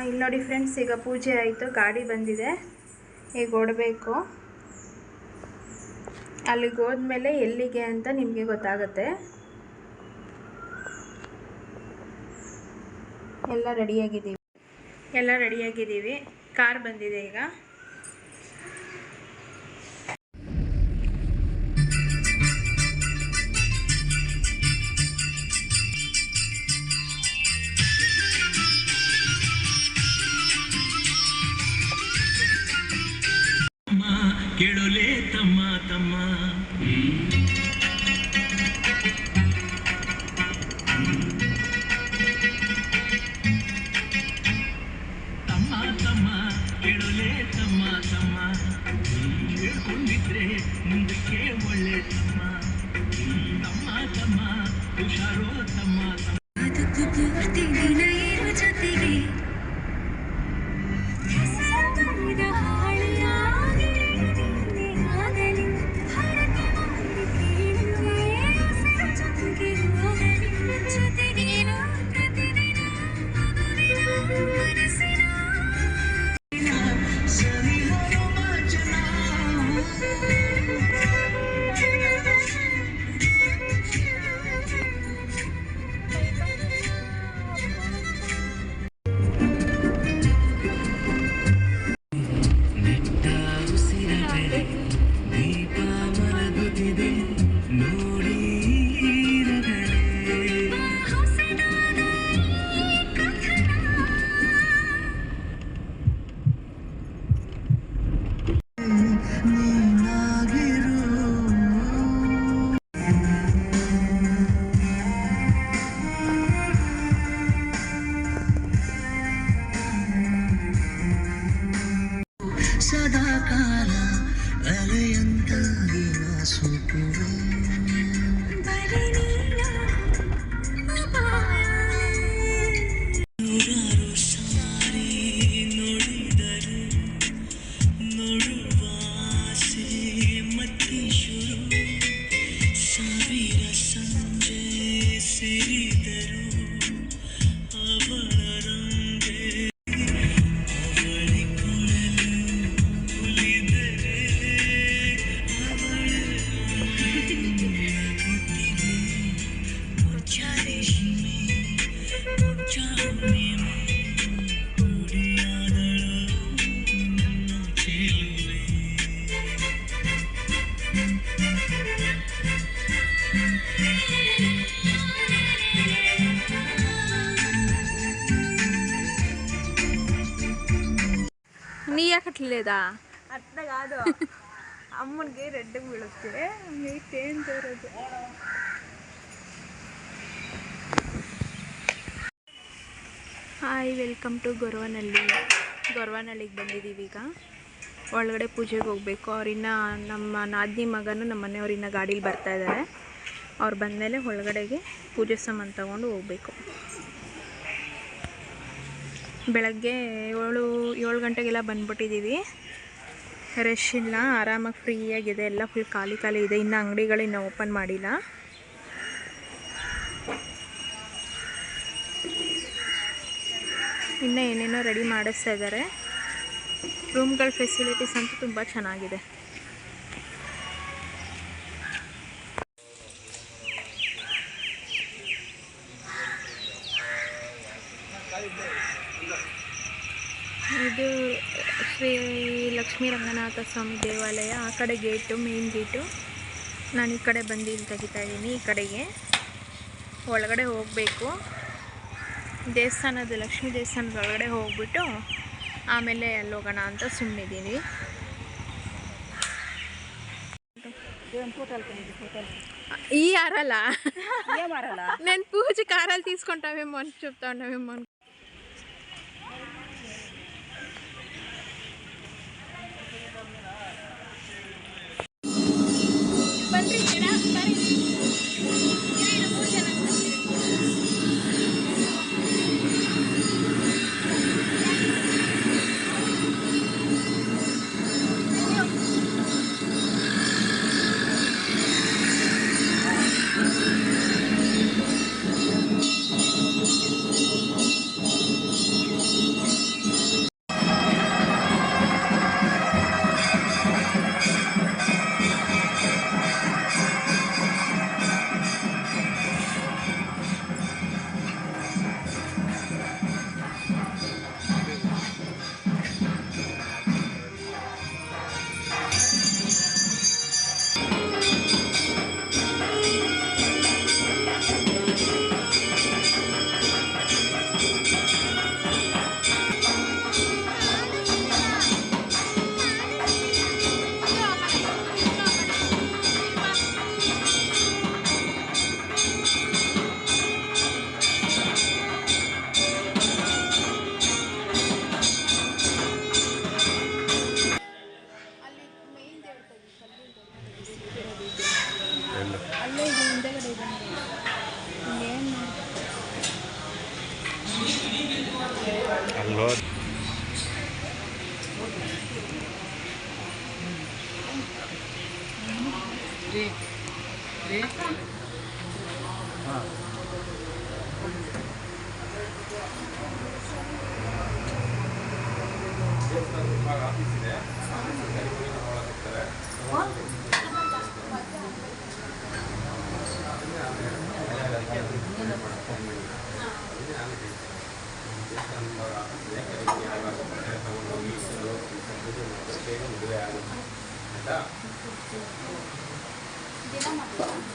ಇಲ್ಲಿ ನೋಡಿ ಫ್ರೆಂಡ್ಸ್ ಈಗ ಪೂಜೆ ಆಯಿತು, ಗಾಡಿ ಬಂದಿದೆ. ಈಗ ಓಡಬೇಕು. ಅಲ್ಲಿಗೆ ಹೋದ್ಮೇಲೆ ಎಲ್ಲಿಗೆ ಅಂತ ನಿಮಗೆ ಗೊತ್ತಾಗುತ್ತೆ. ಎಲ್ಲ ರೆಡಿಯಾಗಿದ್ದೀವಿ ಎಲ್ಲ ರೆಡಿಯಾಗಿದ್ದೀವಿ ಕಾರ್ ಬಂದಿದೆ ಈಗ. తమ్మ తమ్మ. ರೆಡ್ ಬೀಳುತ್ತೆ. ಏನು ತೋರೋದು ಹಾಯ್ ವೆಲ್ಕಮ್ ಟು ಗೊರವನಹಳ್ಳಿ ಗೊರವನಹಳ್ಳಿಗೆ ಬಂದಿದ್ದೀವಿ ಈಗ. ಒಳಗಡೆ ಪೂಜೆಗೆ ಹೋಗಬೇಕು. ಅವ್ರಿನ್ನ ನಮ್ಮ ನಾದಿನಿ ಮಗನೂ ನಮ್ಮ ಮನೆಯವ್ರಿನ್ನ ಗಾಡೀಲಿ ಬರ್ತಾ ಇದ್ದಾರೆ. ಅವ್ರು ಬಂದಮೇಲೆ ಒಳಗಡೆಗೆ ಪೂಜೆ ಸಾಮಾನು ತಗೊಂಡು ಹೋಗಬೇಕು. ಬೆಳಗ್ಗೆ ಏಳು ಏಳು ಗಂಟೆಗೆಲ್ಲ ಬಂದ್ಬಿಟ್ಟಿದ್ದೀವಿ. ರಶ್ ಇಲ್ಲ, ಆರಾಮಾಗಿ ಫ್ರೀಯಾಗಿದೆ ಎಲ್ಲ ಫುಲ್ ಖಾಲಿ ಖಾಲಿ ಇದೆ. ಇನ್ನು ಅಂಗಡಿಗಳು ಇನ್ನೂ ಓಪನ್ ಮಾಡಿಲ್ಲ. ಇನ್ನೂ ಏನೇನೋ ರೆಡಿ ಮಾಡಿಸ್ತಾ ಇದ್ದಾರೆ. ರೂಮ್ಗಳ ಫೆಸಿಲಿಟೀಸ್ ಅಂತೂ ತುಂಬ ಚೆನ್ನಾಗಿದೆ. ಇದು ಶ್ರೀ ಲಕ್ಷ್ಮೀ ರಂಗನಾಥ ಸ್ವಾಮಿ ದೇವಾಲಯ ಆ ಕಡೆ ಗೇಟು ಮೇನ್ ಗೇಟು ನಾನು ಈ ಕಡೆ ಬಂದು ಇಲ್ಲಿ ತೆಗಿತಾ ಇದ್ದೀನಿ ಈ ಕಡೆಗೆ ಒಳಗಡೆ ಹೋಗಬೇಕು ದೇವಸ್ಥಾನದ ಲಕ್ಷ್ಮೀ ದೇವಸ್ಥಾನದ ಒಳಗಡೆ ಹೋಗ್ಬಿಟ್ಟು ಆಮೇಲೆ ಅಲ್ಲಿ ಹೋಗೋಣ ಅಂತ ಸುಮ್ಮನಿದ್ದೀನಿ ಈ ಯಾರಲ್ಲ నేను పూజ కారాలు తీసుకుంటావేమో అని చెప్తా ఉన్నావేమో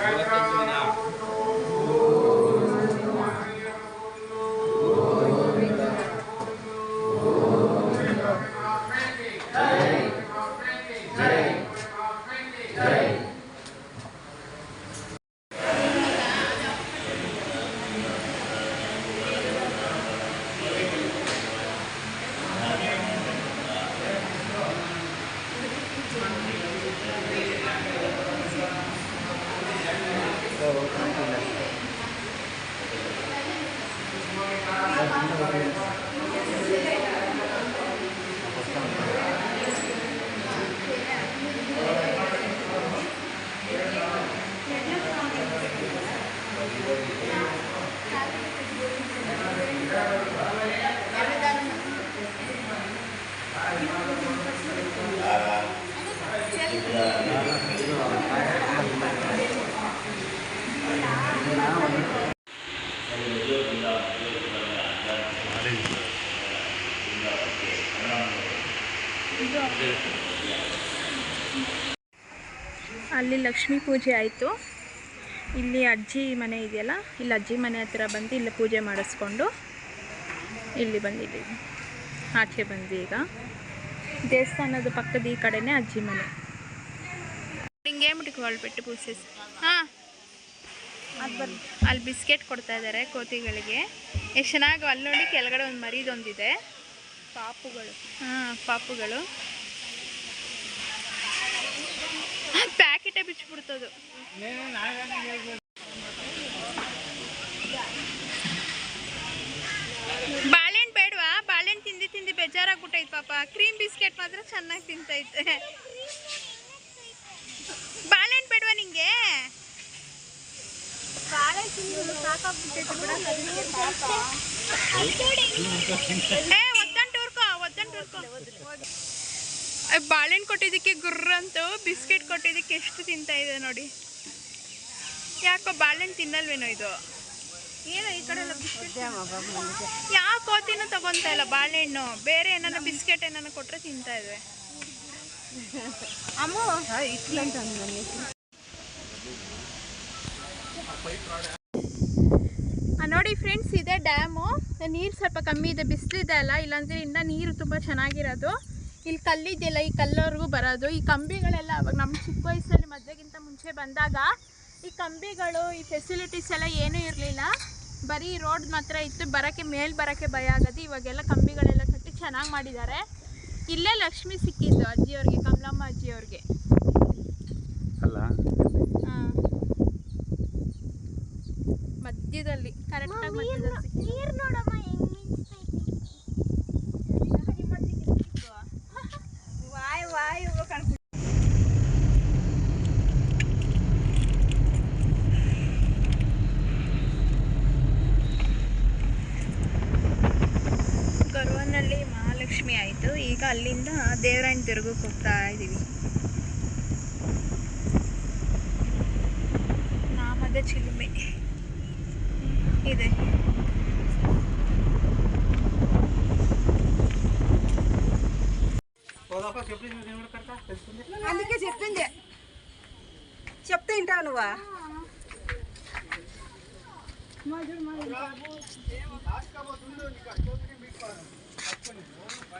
ಅಲ್ಲಿ ಲಕ್ಷ್ಮೀ ಪೂಜೆ ಆಯಿತು. ಇಲ್ಲಿ ಅಜ್ಜಿ ಮನೆ ಇದೆಯಲ್ಲ ಇಲ್ಲಿ ಅಜ್ಜಿ ಮನೆ ಹತ್ರ ಬಂದು ಇಲ್ಲಿ ಪೂಜೆ ಮಾಡಿಸ್ಕೊಂಡು ಇಲ್ಲಿ ಬಂದಿದ್ದೀವಿ ಆಚೆ ಬಂದ್ವಿ ಈಗ. ದೇವಸ್ಥಾನದ ಪಕ್ಕದ ಈ ಕಡೆನೇ ಅಜ್ಜಿ ಮನೆ. ಹಿಂಗೆ ಮುಟ್ಕೊಳ್ಬಿಟ್ಟು ಪೂಜೆ ಹಾಂ. ಅಲ್ಲಿ ಬಿಸ್ಕೆಟ್ ಕೊಡ್ತಾ ಇದ್ದಾರೆ ಕೋತಿಗಳಿಗೆ. ಎಷ್ಟು ಚೆನ್ನಾಗಿ ಅಲ್ಲಿ ನೋಡಿ ಕೆಳಗಡೆ ಒಂದು ಮರಿದೊಂದಿದೆ. ಪಾಪುಗಳು. ಹಾಂ ಪಾಪುಗಳು. ಪ್ಯಾಕೆಟೇ ಬಿಚ್ಚಿಬಿಡ್ತದು ಬಾಳೆಹಣ್ಣು ಬೇಡವಾ? ಬಾಳೆಹಣ್ಣು ತಿಂದು ತಿಂದು ಬೇಜಾರಾಗ್ಬಿಟ್ಟೈತೆ ಪಾಪ. ಕ್ರೀಮ್ ಬಿಸ್ಕೆಟ್ ಮಾತ್ರ ಚೆನ್ನಾಗಿ ತಿಂತೈತೆ. ಬಾಳೆಹಣ್ಣು ಬೇಡವಾ ನಿಂಗೆ? ಒತ್ತಂಟು ಊರ್ಕೋ ಒತ್ತಂಟು ಊರ್ಕೋ ಆ ಬಾಳೆಹಣ್ಣು ಕೊಟ್ಟಿದ್ದಕ್ಕೆ ಗುರ್ರಂತು ಬಿಸ್ಕೆಟ್ ಕೊಟ್ಟಿದ್ದಕ್ಕೆ ಎಷ್ಟು ತಿಂತಾ ಇದೆ ನೋಡಿ. ಯಾಕೋ ಬಾಳೆಹಣ್ಣು ತಿನ್ನಲ್ವೇನೋ ಇದು? ಏನೋ ಈ ಕಡೆ ಯಾಕೋ ಯಾವ ಕೋತಿನೂ ತಗೊಂತಾ ಇಲ್ಲ ಬಾಳೆಹಣ್ಣು. ಬೇರೆ ಏನಾನ ಬಿಸ್ಕೆಟ್ ಏನಾನ ಕೊಟ್ಟರೆ ತಿಂತಾ ಇದೆ ಆ, ನೋಡಿ ಫ್ರೆಂಡ್ಸ್ ಇದೆ ಡ್ಯಾಮು. ನೀರು ಸ್ವಲ್ಪ ಕಮ್ಮಿ ಇದೆ ಬಿಸಿಲಿದೆ ಅಲ್ಲ ಇಲ್ಲಾಂದ್ರೆ ಇನ್ನೂ ನೀರು ತುಂಬ ಚೆನ್ನಾಗಿರೋದು. ಇಲ್ಲಿ ಕಲ್ಲಿದೆಯಲ್ಲ ಈ ಕಲ್ಲವರೆಗೂ ಬರೋದು. ಈ ಕಂಬಿಗಳೆಲ್ಲ ಅವಾಗ ನಮ್ಮ ಚಿಕ್ಕ ವಯಸ್ಸಲ್ಲಿ ಮದುವೆಗಿಂತ ಮುಂಚೆ ಬಂದಾಗ ಈ ಕಂಬಿಗಳು ಈ ಫೆಸಿಲಿಟೀಸ್ ಎಲ್ಲ ಏನೂ ಇರಲಿಲ್ಲ. ಬರೀ ರೋಡ್ ಮಾತ್ರ ಇತ್ತು. ಬರೋಕ್ಕೆ ಮೇಲ್ ಬರೋಕ್ಕೆ ಭಯ ಆಗೋದು. ಇವಾಗೆಲ್ಲ ಕಂಬಿಗಳೆಲ್ಲ ಕಟ್ಟಿ ಚೆನ್ನಾಗಿ ಮಾಡಿದ್ದಾರೆ. ಇಲ್ಲೇ ಲಕ್ಷ್ಮಿ ಸಿಕ್ಕಿದ್ದು ಅಜ್ಜಿಯವ್ರಿಗೆ ಕಮಲಮ್ಮ ಅಜ್ಜಿಯವ್ರಿಗೆ. ಅಲ್ಲ? ಹಾಂ. ಮಧ್ಯದಲ್ಲಿ ಕರೆಕ್ಟಾಗಿ ಮಧ್ಯದಲ್ಲಿ ನೀರು ನೋಡಮ್ಮ. దేవరాయిని తిరుగు కొత్త ఇది నా మధ్య చిలుమి ఇదే అందుకే చెప్పింది చెప్తే ఇంటా నువ్వా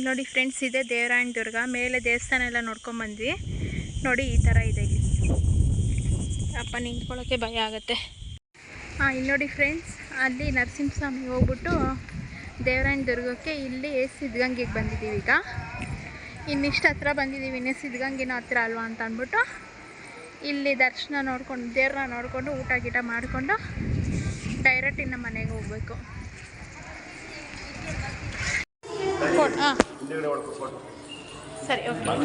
ಇಲ್ಲಿ ನೋಡಿ ಫ್ರೆಂಡ್ಸ್ ಇದೆ ದೇವರಾಯಣ ದುರ್ಗ. ಮೇಲೆ ದೇವಸ್ಥಾನ ಎಲ್ಲ ನೋಡ್ಕೊಂಬಂದ್ವಿ ನೋಡಿ ಈ ಥರ ಇದೆ ಇಲ್ಲಿ. ಅಪ್ಪ ನಿಂತ್ಕೊಳ್ಳೋಕ್ಕೆ ಭಯ ಆಗುತ್ತೆ. ಹಾಂ, ಇಲ್ಲಿ ನೋಡಿ ಫ್ರೆಂಡ್ಸ್ ಅಲ್ಲಿ ನರಸಿಂಹಸ್ವಾಮಿ ಹೋಗ್ಬಿಟ್ಟು ದೇವರಾಯನ ದುರ್ಗಕ್ಕೆ ಇಲ್ಲಿ ಸಿದ್ಧಗಂಗೆಗೆ ಬಂದಿದ್ದೀವಿ ಈಗ. ಇನ್ನಿಷ್ಟು ಹತ್ರ ಬಂದಿದ್ದೀವಿ, ಇನ್ನೇ ಸಿದ್ಧಗಂಗೆನೂ ಹತ್ರ ಅಲ್ವಾ ಅಂತ ಅಂದ್ಬಿಟ್ಟು. ಇಲ್ಲಿ ದರ್ಶನ ನೋಡ್ಕೊಂಡು, ದೇವ್ರನ್ನ ನೋಡಿಕೊಂಡು ಊಟ ಗೀಟ ಮಾಡಿಕೊಂಡು ಡೈರೆಕ್ಟ್ ಇನ್ನು ಮನೆಗೆ ಹೋಗಬೇಕು. ಕೊಡ್ ಹಾಂ ಸರಿ ಓಕೆ ಭತ್ತ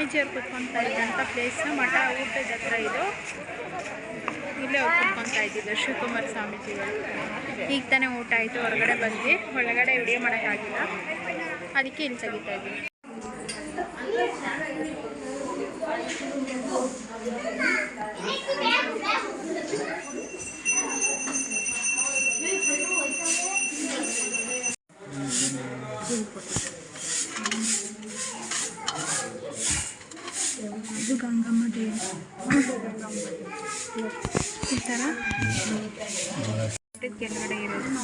ಸ್ವಾಮೀಜಿಯವ್ರು ಕುತ್ಕೊತಾ ಇದ್ದಂಥ ಪ್ಲೇಸ್ ಮಠ ಊಟದ ಹತ್ರ ಇದು. ಇಲ್ಲೇ ಕುತ್ಕೊತಾ ಇದ್ದಿದ್ದು ಶಿವಕುಮಾರ್ ಸ್ವಾಮೀಜಿಗಳು. ಈಗ ತಾನೇ ಊಟ ಆಯಿತು, ಹೊರಗಡೆ ಬಂದ್ವಿ. ಒಳಗಡೆ ವಿಡಿಯೋ ಮಾಡೋಕ್ಕಾಗಿಲ್ಲ. ಅದಕ್ಕೆ ಇಲ್ಲಿ ತೆಗಿತಾ ಇದ್ವಿ కింద పడేయలేదు మా